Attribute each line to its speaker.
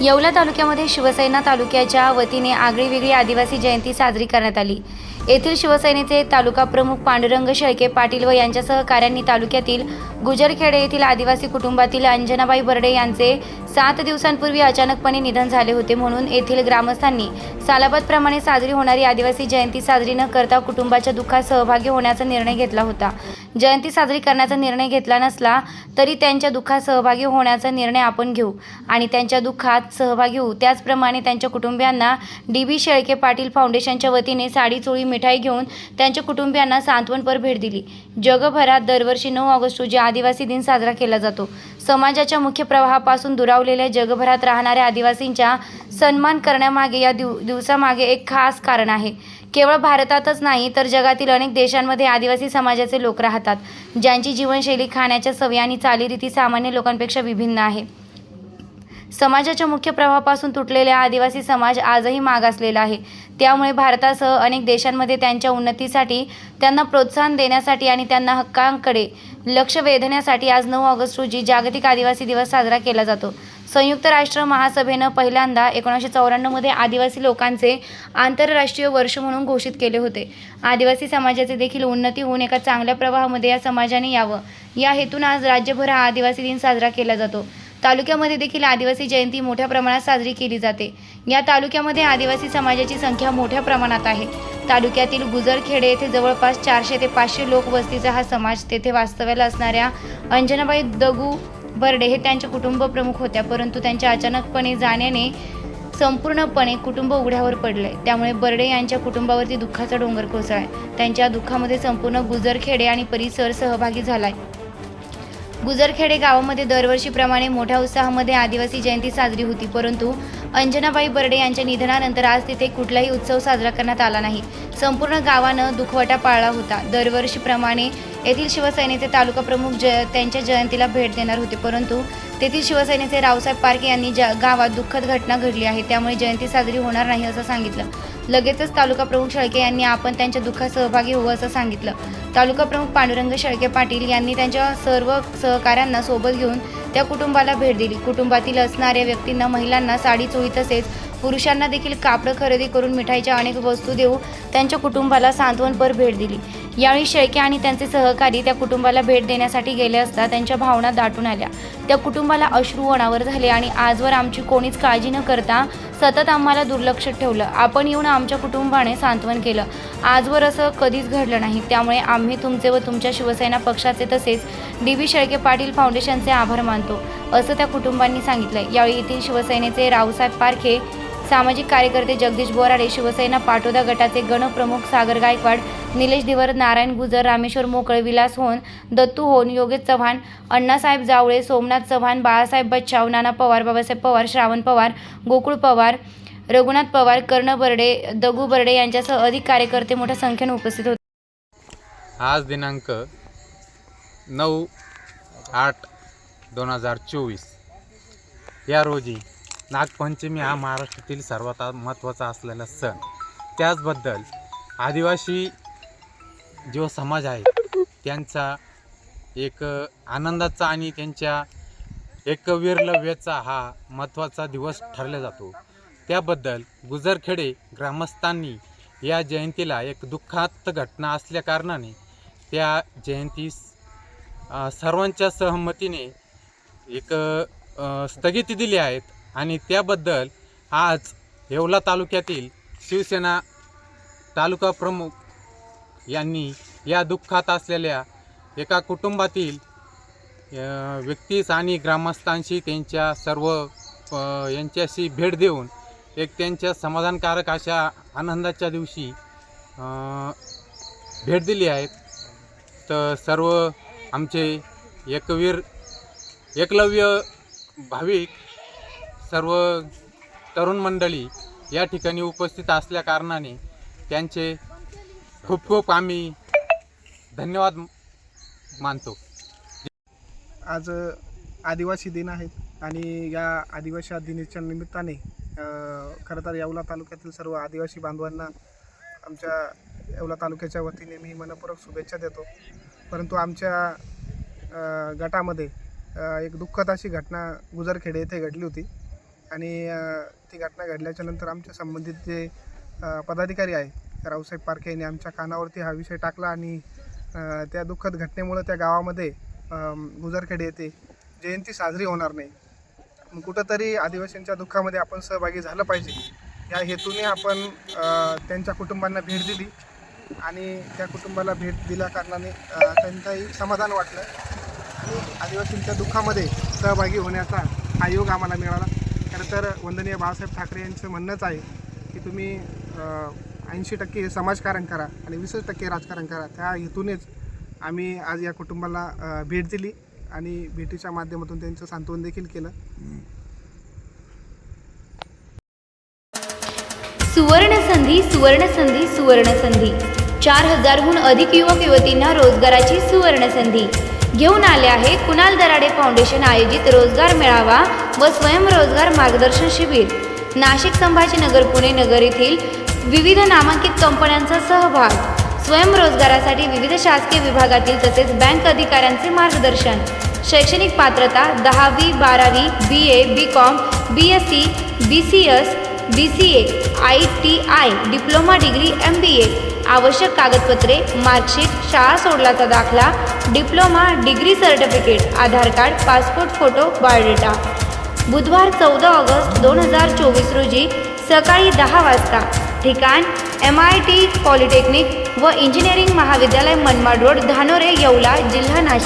Speaker 1: येवला तालुक्यामध्ये शिवसेना तालुक्याच्या वतीने आगळीवेगळी आदिवासी जयंती साजरी करण्यात आली. येथील शिवसेनेचे तालुका प्रमुख पांडुरंग शेळके पाटील व यांच्या सहकाऱ्यांनी तालुक्यातील गुजरखेडे येथील आदिवासी कुटुंबातील अंजनाबाई बर्डे यांचे सात दिवसांपूर्वी अचानकपणे निधन झाले होते म्हणून येथील ग्रामस्थांनी सालाबादप्रमाणे साजरी होणारी आदिवासी जयंती साजरी न करता कुटुंबाच्या दुःखात सहभागी होण्याचा निर्णय घेतला होता. जयंती साजरी करण्याचा निर्णय घेतला नसला तरी त्यांच्या दुःखात सहभागी होण्याचा निर्णय आपण घेऊ आणि त्यांच्या दुःखात सहभागी होऊ. त्याचप्रमाणे त्यांच्या कुटुंबियांना डी बी शेळके पाटील फाउंडेशनच्या वतीने साडी चोळी मिठाई घेऊन त्यांच्या कुटुंबियांना सांत्वनपर भेट दिली. जगभरात दरवर्षी नऊ ऑगस्ट रोजी आदिवासी दिन साजरा केला जातो. समाजाच्या मुख्य प्रवाहापासून दुरावलेल्या जगभरात राहणाऱ्या आदिवासींच्या सन्मान करण्यामागे या दिव दिवसामागे एक खास कारण आहे. केवळ भारतातच नाही तर जगातील अनेक देशांमध्ये आदिवासी समाजाचे लोक राहतात ज्यांची जीवनशैली खाण्याच्या सवयी आणि चालीरीती सामान्य लोकांपेक्षा विभिन्न आहे. समाजाच्या मुख्य प्रवाहापासून तुटलेला आदिवासी समाज आजही मागासलेला आहे. त्यामुळे भारतासह अनेक देशांमध्ये त्यांच्या उन्नतीसाठी त्यांना प्रोत्साहन देण्यासाठी आणि त्यांना हक्कांकडे लक्ष वेधण्यासाठी आज नऊ ऑगस्ट रोजी जागतिक आदिवासी दिवस साजरा केला जातो. संयुक्त राष्ट्र महासभेनं पहिल्यांदा एकोणीसशे चौऱ्याण्णवमध्ये आदिवासी लोकांचे आंतरराष्ट्रीय वर्ष म्हणून घोषित केले होते. आदिवासी समाजाचे देखील उन्नती होऊन एका चांगल्या प्रवाहामध्ये या समाजाने यावं. या हेतून आज राज्यभर हा आदिवासी दिन साजरा केला जातो. तालुक्यामध्ये देखील आदिवासी जयंती मोठ्या प्रमाणात साजरी केली जाते. या तालुक्यामध्ये आदिवासी समाजाची संख्या मोठ्या प्रमाणात आहे. तालुक्यातील गुजरखेडे येथे जवळपास चारशे ते पाचशे लोकवस्तीचा हा समाज तेथे वास्तव्याला असणाऱ्या अंजनाबाई दगू बर्डे हे त्यांचे कुटुंब प्रमुख होत्या. परंतु त्यांच्या अचानकपणे जाण्याने संपूर्णपणे कुटुंब उघड्यावर पडले त्यामुळे बर्डे यांच्या कुटुंबावरती दुःखाचा डोंगर कोसळाय. त्यांच्या दुःखामध्ये संपूर्ण गुजरखेडे आणि परिसर सहभागी झालाय. गुजरखेडे गावामध्ये दरवर्षीप्रमाणे मोठ्या उत्साहामध्ये आदिवासी जयंती साजरी होती परंतु अंजनाबाई बर्डे यांच्या निधनानंतर आज तिथे कुठलाही उत्सव साजरा करण्यात आला नाही. संपूर्ण गावानं दुखवटा पाळला होता. दरवर्षीप्रमाणे येथील शिवसेनेचे तालुका प्रमुख ज त्यांच्या जयंतीला भेट देणार होते परंतु तेथील शिवसेनेचे रावसाहेब पारखे यांनी ज गावात दुःखद घटना घडली आहे त्यामुळे जयंती साजरी होणार नाही असं सांगितलं. लगेचच तालुका प्रमुख शेळके यांनी आपण त्यांच्या दुःखात सहभागी होऊ असं सांगितलं. तालुका प्रमुख पांडुरंग शेळके पाटील यांनी त्यांच्या सर्व सहकाऱ्यांना सोबत घेऊन त्या कुटुंबाला भेट दिली. कुटुंबातील असणाऱ्या व्यक्तींना महिलांना साडी चोळी तसेच पुरुषांना देखील कापडं खरेदी करून मिठाईच्या अनेक वस्तू देऊ त्यांच्या कुटुंबाला सांत्वनपर भेट दिली. यावेळी शेळके आणि त्यांचे सहकारी त्या कुटुंबाला भेट देण्यासाठी गेले असता त्यांच्या भावना दाटून आल्या. त्या कुटुंबाला अश्रू अनावर झाले आणि आजवर आमची कोणीच काळजी न करता सतत आम्हाला दुर्लक्ष ठेवलं. आपण येऊन आमच्या कुटुंबाने सांत्वन केलं. आजवर असं कधीच घडलं नाही. त्यामुळे आम्ही तुमचे व तुमच्या शिवसेना पक्षाचे तसेच डी व्ही शेळके पाटील फाउंडेशनचे आभार मानतो असं त्या कुटुंबांनी सांगितलं यावेळी येथील शिवसेनेचे रावसाहेब पारखे सामाजिक कार्यकर्ते जगदीश बोराडे शिवसेना पाटोदा गटाचे गणप्रमुख सागर गायकवाड निलेश दिवर नारायण गुजर रामेश्वर मोकळे विलास होन दत्तू होन योगेश चव्हाण अण्णासाहेब जावळे सोमनाथ चव्हाण बाळासाहेब बच्चाव नाना पवार बाबासाहेब पवार श्रावण पवार गोकुळ पवार रघुनाथ पवार कर्ण बर्डे दगू बर्डे यांच्यासह अधिक कार्यकर्ते मोठ्या संख्येने उपस्थित होते.
Speaker 2: आज दिनांक नऊ आठ दोन हजार चोवीस. या रोजी नागपंचमी हा महाराष्ट्रातील सर्वात महत्त्वाचा असलेला सण. त्याचबद्दल आदिवासी जो समाज आहे त्यांचा एक आनंदाचा आणि त्यांच्या एकवीरलव्याचा हा महत्त्वाचा दिवस ठरला जातो. त्याबद्दल गुजरखेडे ग्रामस्थांनी या जयंतीला एक दुःखात घटना असल्याकारणाने त्या जयंतीस सर्वांच्या सहमतीने एक स्थगिती दिली आहेत आणि त्याबद्दल आज येवला तालुक्यातील शिवसेना तालुका प्रमुख यांनी या दुःखात असलेल्या एका कुटुंबातील व्यक्तीस आणि ग्रामस्थांशी त्यांच्या सर्व यांच्याशी भेट देऊन एक त्यांच्या समाधानकारक अशा आनंदाच्या दिवशी भेट दिली आहेत. तर सर्व आमचे एकवीर एकलव्य भाविक सर्व तरुण मंडळी या ठिकाणी उपस्थित असल्या कारणाने त्यांचे खूप खूप आम्ही धन्यवाद मानतो.
Speaker 3: आज आदिवासी दिन आहेत आणि या आदिवासी दिनाच्या निमित्ताने खरं तर येवला तालुक्यातील सर्व आदिवासी बांधवांना आमच्या येवला तालुक्याच्या वतीने मी मनपूर्वक शुभेच्छा देतो. परंतु आमच्या गटामध्ये एक दुःखद अशी घटना गुजरखेडे येथे घडली होती. आणि ती घटना घडल्याच्या नंतर आमच्या संबंधित जे पदाधिकारी आहे रावसाहेब पारखे यांनी आमच्या कानावरती हा विषय टाकला आणि त्या दुःखद घटनेमुळं त्या गावामध्ये गुजरखेड येथे जयंती साजरी होणार नाही. मग कुठंतरी आदिवासींच्या दुःखामध्ये आपण सहभागी झालं पाहिजे. या हेतूने आपण त्यांच्या कुटुंबांना भेट दिली आणि त्या कुटुंबाला भेट दिल्या कारणाने त्यांचाही समाधान वाटलं. आणि आदिवासींच्या दुःखामध्ये सहभागी होण्याचा हा योग आम्हाला मिळाला. खरं तर वंदनीय बाळासाहेब ठाकरे यांचं म्हणणंच आहे की तुम्ही ऐंशी टक्के समाजकारण करा आणि वीस टक्के राजकारण करा. त्या हेतूनेच आम्ही आज या कुटुंबाला भेट दिली आणि भेटीच्या माध्यमातून त्यांचं सांत्वन देखील केलं.
Speaker 1: सुवर्णसंधी सुवर्णसंधी सुवर्णसंधी चार हजारहून अधिक युवक युवतींना रोजगाराची सुवर्ण संधी. घेऊन आले आहे. कुणाल दराडे फाउंडेशन आयोजित रोजगार मेळावा व स्वयंरोजगार मार्गदर्शन शिबिर. नाशिक संभाजीनगर पुणे नगर येथील विविध नामांकित कंपन्यांचा सहभाग. स्वयंरोजगारासाठी विविध शासकीय विभागातील तसेच बँक अधिकाऱ्यांचे मार्गदर्शन. शैक्षणिक पात्रता दहावी बारावी B A B com B S C B C S B C A I T I diploma degree M B A आवश्यक कागदपत्रे मार्कशीट शाळा सोडल्याचा दाखला diploma degree certificate Aadhaar card passport photo biodata. बुधवार चौदा ऑगस्ट दोन हजार चोवीस रोजी सकाळी दहा वाजता ठिकाण एम आय टी पॉलिटेक्निक व इंजिनिअरिंग महाविद्यालय मनमाड रोड धानोरे येवला जिल्हा नाशिक.